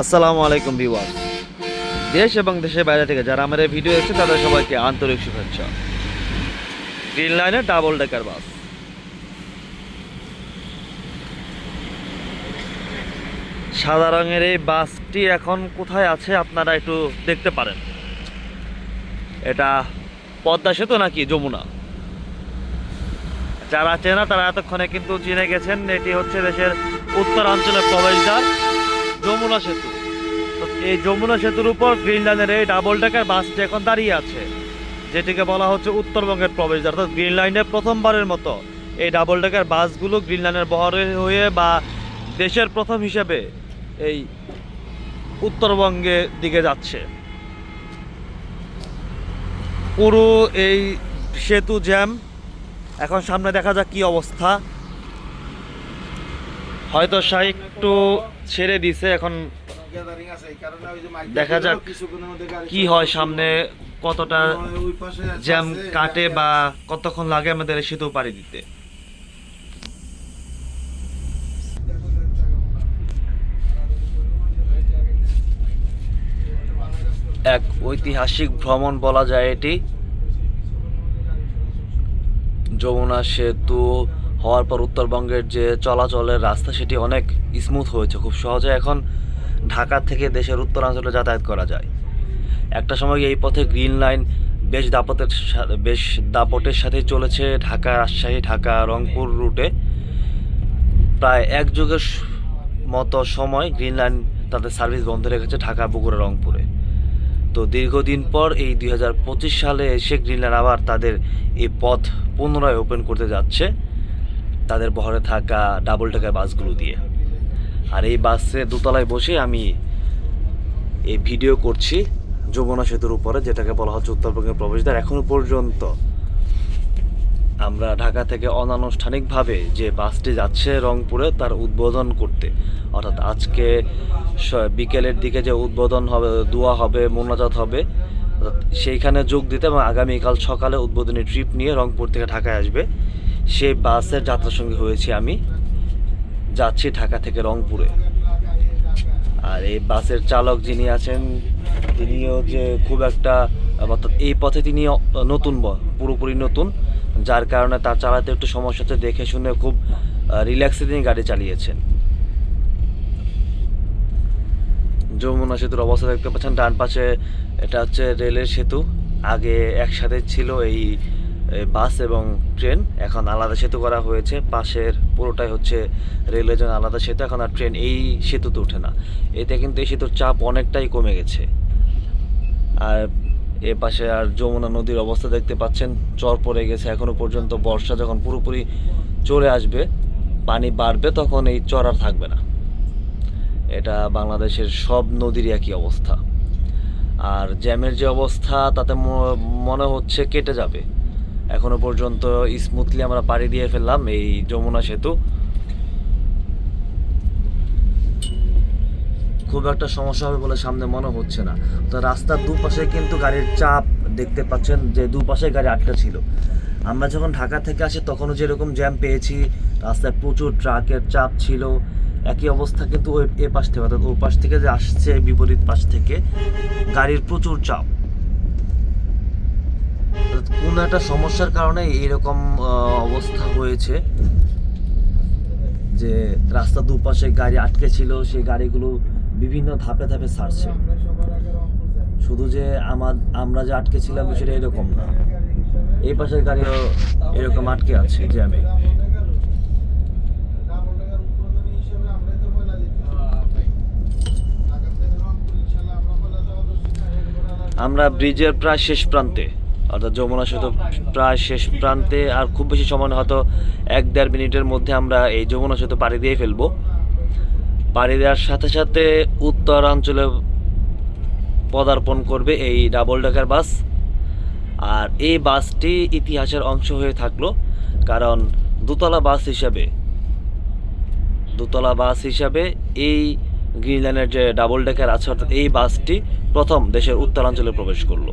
আসসালামু আলাইকুম ভিউয়ার্স। দেশ এবং দেশের বাইরে থেকে যারা এই ভিডিও এসেছে তাদের সবাইকে আন্তরিক শুভেচ্ছা। গ্রিন লাইনের ডাবল ডেকার বাস। সাদা রঙের এই বাসটি এখন কোথায় আছে আপনারা একটু দেখতে পারেন। এটা পদ্মা সেতু নাকি যমুনা? যারা চেনা তারা এতক্ষণে কিন্তু চিনে গেছেন, এটি হচ্ছে দেশের উত্তরাঞ্চলের প্রবেশদ্বার। যমুনা সেতু। এই যমুনা সেতুর উপর গ্রিন লাইনের এই ডাবল ডেকার বাসটি এখন দাঁড়িয়ে আছে। যেটিকে বলা হচ্ছে উত্তরবঙ্গের প্রবেশদ্বার অর্থাৎ গ্রিন লাইনের প্রথমবারের মতো এই ডাবল ডেকার বাসগুলো গ্রিন লাইনের বহরে হয়ে বা দেশের প্রথম হিসেবে এই উত্তরবঙ্গের দিকে যাচ্ছে। পুরো এই সেতু জ্যাম এখন সামনে দেখা যাক কি অবস্থা। হয়তো শাহ একটু ছেড়ে দিছে, এখন দেখা যাক কি হয় সামনে, কতটা জ্যাম কাটে বা কতক্ষণ লাগে আমাদের সেতু পাড়ি দিতে। এক ঐতিহাসিক ভ্রমণ বলা যায় এটি। যমুনা সেতু হওয়ার পর উত্তরবঙ্গের যে চলাচলের রাস্তা, সেটি অনেক স্মুথ হয়েছে। খুব সহজে এখন ঢাকা থেকে দেশের উত্তরাঞ্চলে যাতায়াত করা যায়। একটা সময় এই পথে গ্রিন লাইন বেশ দাপটের বেশ দাপটের সাথে চলেছে ঢাকা, রাজশাহী, ঢাকা, রংপুর রুটে। প্রায় এক যুগের মতো সময় গ্রিন লাইন তাদের সার্ভিস বন্ধ রেখেছে ঢাকা, বগুড়া, রংপুরে। তো দীর্ঘদিন পর এই দুই হাজার পঁচিশ সালে এসে গ্রিনল্যান্ড আবার তাদের এই পথ পুনরায় ওপেন করতে যাচ্ছে। তাদের বহরে থাকা ডাবল টাকার বাসগুলো দিয়ে। আর এই বাসে দোতলায় বসে আমি এই ভিডিও করছি যমুনা সেতুর উপরে, যেটাকে বলা হচ্ছে উত্তরবঙ্গের প্রবেশদ্বার। এখনও পর্যন্ত আমরা ঢাকা থেকে অনানুষ্ঠানিকভাবে যে বাসটি যাচ্ছে রংপুরে, তার উদ্বোধন করতে। অর্থাৎ আজকে বিকেলের দিকে যে উদ্বোধন হবে, দোয়া হবে, মোনাজাত হবে সেইখানে যোগ দিতে এবং আগামীকাল সকালে উদ্বোধনী ট্রিপ নিয়ে রংপুর থেকে ঢাকায় আসবে। সেই বাসের যাত্রার সঙ্গে হয়েছি আমি। যাচ্ছি ঢাকা থেকে রংপুরে। আর এই বাসের চালক যিনি আছেন, তিনিও যে খুব একটা, অর্থাৎ এই পথে তিনি নতুন পুরোপুরি নতুন, যার কারণে তার চালাতে একটু সমস্যা হচ্ছে, দেখে শুনে খুব রিল্যাক্সে তিনি গাড়ি চালিয়েছেন। যমুনা সেতুর অবস্থা দেখতে পাচ্ছেন, ডান পাশে এটা হচ্ছে রেলের সেতু, আগে একসাথে ছিল এই বাস এবং ট্রেন, এখন আলাদা সেতু করা হয়েছে। পাশের পুরোটাই হচ্ছে রেলের জন্য আলাদা সেতু, এখন আর ট্রেন এই সেতুতে ওঠে না। এতে কিন্তু এই সেতুর চাপ অনেকটাই কমে গেছে। আর এ পাশে আর যমুনা নদীর অবস্থা দেখতে পাচ্ছেন। চর পড়ে গেছে এখনও পর্যন্ত বর্ষা যখন পুরোপুরি চলে আসবে, পানি বাড়বে, তখন এই চর আর থাকবে না। এটা বাংলাদেশের সব নদীরই একই অবস্থা। আর জ্যামের যে অবস্থা, তাতে মনে হচ্ছে কেটে যাবে। এখনও পর্যন্ত স্মুথলি আমরা পাড়ি দিয়ে ফেললাম এই যমুনা সেতু। খুব একটা সমস্যা হবে বলে সামনে মনে হচ্ছে না। তো রাস্তার দুপাশে কিন্তু গাড়ির চাপ দেখতে পাচ্ছেন যে দুপাশে গাড়ি আটকা ছিল। আমরা যখন ঢাকা থেকে আসি তখনও যেরকম জ্যাম পেয়েছি, রাস্তায় প্রচুর ট্রাকের চাপ ছিল। একই অবস্থা কিন্তু ওই এ পাশ থেকে, অর্থাৎ ও পাশ থেকে যে আসছে বিপরীত পাশ থেকে, গাড়ির প্রচুর চাপ। কোনো একটা সমস্যার কারণে এইরকম আহ, অবস্থা হয়েছে যে রাস্তা দুপাশে গাড়ি আটকে ছিল সেই গাড়িগুলো বিভিন্ন ধাপে ধাপে ছাড়ছে শুধু যে আমার আমরা যে আটকে ছিলাম সেটা এরকম না। এই পাশের গাড়িও এরকম আটকে আছে জ্যামে। আমরা ব্রিজের প্রায় শেষ প্রান্তে। অর্থাৎ যমুনা সেতু প্রায় শেষ প্রান্তে আর খুব বেশি সময় হয়তো এক দেড় মিনিটের মধ্যে আমরা এই যমুনা সেতু পাড়ি দিয়ে ফেলব। পাড়ি দেওয়ার সাথে সাথে উত্তরাঞ্চলে পদার্পণ করবে এই ডাবল ডেকার বাস। আর এই বাসটি ইতিহাসের অংশ হয়ে থাকল, কারণ দোতলা বাস হিসাবে, দোতলা বাস হিসাবে এই গ্রিনল্যান্ডের যে ডাবল ডেকার আছে, অর্থাৎ এই বাসটি প্রথম দেশের উত্তরাঞ্চলে প্রবেশ করল।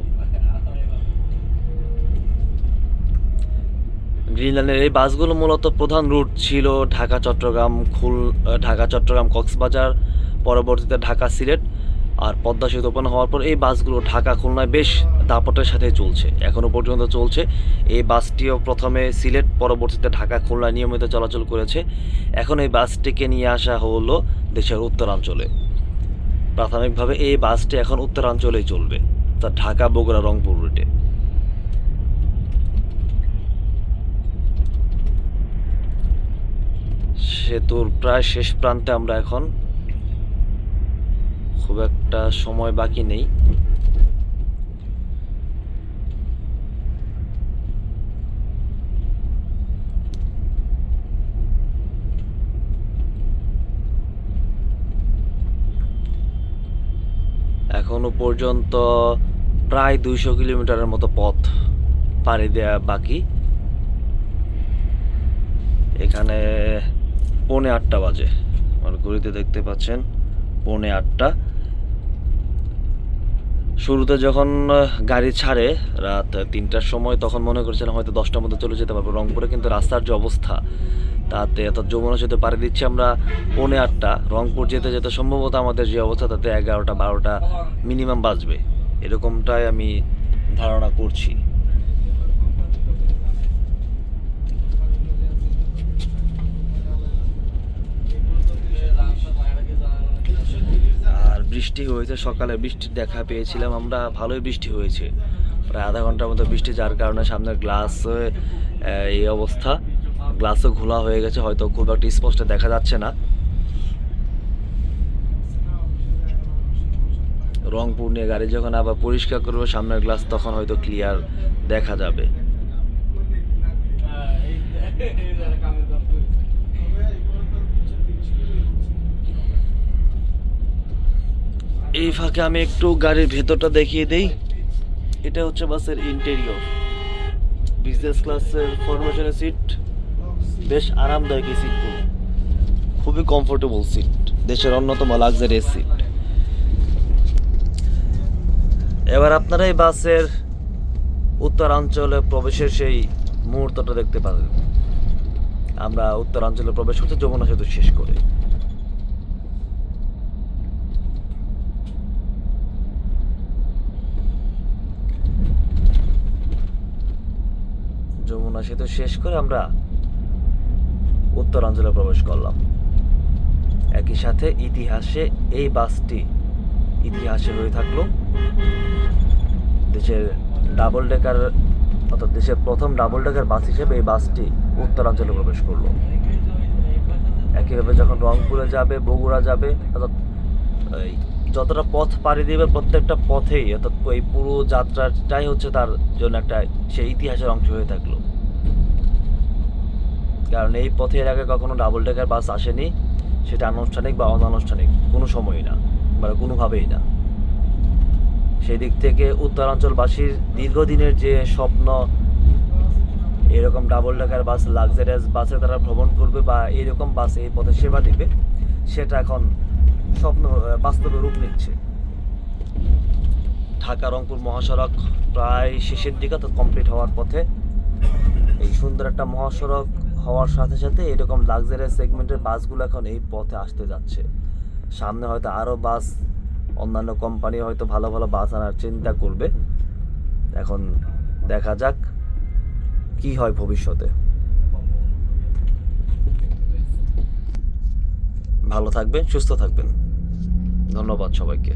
গ্রিন লাইনের এই বাসগুলো মূলত প্রধান রুট ছিল ঢাকা, চট্টগ্রাম, খুল ঢাকা, চট্টগ্রাম, কক্সবাজার, পরবর্তীতে ঢাকা, সিলেট। আর পদ্মা সেতু ওপেন হওয়ার পর এই বাসগুলো ঢাকা, খুলনায় বেশ দাপটের সাথে চলছে এখনও পর্যন্ত চলছে। এই বাসটিও প্রথমে সিলেট, পরবর্তীতে ঢাকা, খুলনায় নিয়মিত চলাচল করেছে। এখন এই বাসটিকে নিয়ে আসা হলো দেশের উত্তরাঞ্চলে। প্রাথমিকভাবে এই বাসটি এখন উত্তরাঞ্চলেই চলবে, তা ঢাকা, বগুড়া, রংপুর রুটে সেতুর প্রায় শেষ প্রান্তে আমরা এখন। খুব একটা সময় বাকি নেই। এখনও পর্যন্ত প্রায় দুইশো কিলোমিটারের মতো পথ পাড়ি দেওয়া বাকি। এখানে পৌনে আটটা বাজে। আমার ঘড়িতে দেখতে পাচ্ছেন, পৌনে আটটা। শুরুতে যখন গাড়ি ছাড়ে রাত তিনটার সময়, তখন মনে করছিলাম হয়তো দশটার মধ্যে চলে যেতে পারব। রংপুরে কিন্তু রাস্তার যে অবস্থা, তাতে এত যমুনা সেতু পাড়ি দিচ্ছি আমরা পৌনে আটটা। রংপুর যেতে যেতে সম্ভবত আমাদের যে অবস্থা, তাতে এগারোটা, বারোটা মিনিমাম বাজবে। এরকমটাই আমি ধারণা করছি। বৃষ্টি হয়েছে, সকালে বৃষ্টির দেখা পেয়েছিলাম, আমরা ভালোই বৃষ্টি হয়েছে। প্রায় আধা ঘণ্টার মতো বৃষ্টি, যার কারণে সামনে গ্লাস এই অবস্থা। গ্লাসও ঘোলা হয়ে গেছে, হয়তো খুব একটা স্পষ্ট দেখা যাচ্ছে না। রংপুর নিয়ে গাড়ি যখন আবার পরিষ্কার করবে, সামনের গ্লাস তখন হয়তো ক্লিয়ার দেখা যাবে। এই ফাঁকে আমি একটু গাড়ির ভেতরটা দেখিয়ে দেই। এটা হচ্ছে বাসের ইন্টেরিয়র বিজনেস ক্লাসের ফরমেশনের সিট বেশ আরামদায়ক এই সিটগুলো খুবই কমফোর্টেবল সিট দেশের অন্যতম লাক্সারি সিট এবার আপনারা এই বাসের উত্তরাঞ্চলে প্রবেশের সেই মুহূর্তটা দেখতে পাবেন আমরা উত্তরাঞ্চলে প্রবেশ করতে যমুনা সেতু শেষ করে যমুনা সেতু শেষ করে আমরা উত্তরাঞ্চলে প্রবেশ করলাম। একই সাথে ইতিহাসে এই বাসটি ইতিহাসে হয়ে থাকল। দেশের ডাবল ডেকার, অর্থাৎ দেশের প্রথম ডাবল ডেকার বাস হিসেবে এই বাসটি উত্তরাঞ্চলে প্রবেশ করল। একইভাবে যখন রংপুরে যাবে, বগুড়া যাবে, অর্থাৎ যতটা পথ পাড়ি দেবে প্রত্যেকটা পথেই, অর্থাৎ এই পুরো যাত্রাটাই হচ্ছে তার জন্য একটা সেই ইতিহাসের অংশ হয়ে থাকল। কারণ এই পথে এর আগে কখনো ডাবল ডেকার বাস আসেনি, সেটা আনুষ্ঠানিক বা অনানুষ্ঠানিক, কোনো সময়ই না মানে কোনোভাবেই না। সেই দিক থেকে উত্তরাঞ্চলবাসীর দীর্ঘদিনের যে স্বপ্ন, এরকম ডাবল ডেকার বাস লাক্সারিয়াস বাসে তারা ভ্রমণ করবে বা এরকম বাসে এই পথে সেবা দিবে, সেটা এখন স্বপ্ন, বাস্তবে রূপ নিচ্ছে। ঢাকা রংপুর মহাসড়ক প্রায় শেষের দিকে তো কমপ্লিট হওয়ার পথে। এই সুন্দর একটা মহাসড়ক হওয়ার সাথে সাথে এরকম লাক্সারিয়াস সেগমেন্টের বাসগুলো এখন এই পথে আসতে যাচ্ছে। সামনে হয়তো আরও বাস, অন্যান্য কোম্পানি হয়তো ভালো ভালো বাস আনার চিন্তা করবে। এখন দেখা যাক কি হয় ভবিষ্যতে। ভালো থাকবেন, সুস্থ থাকবেন। ধন্যবাদ সবাইকে।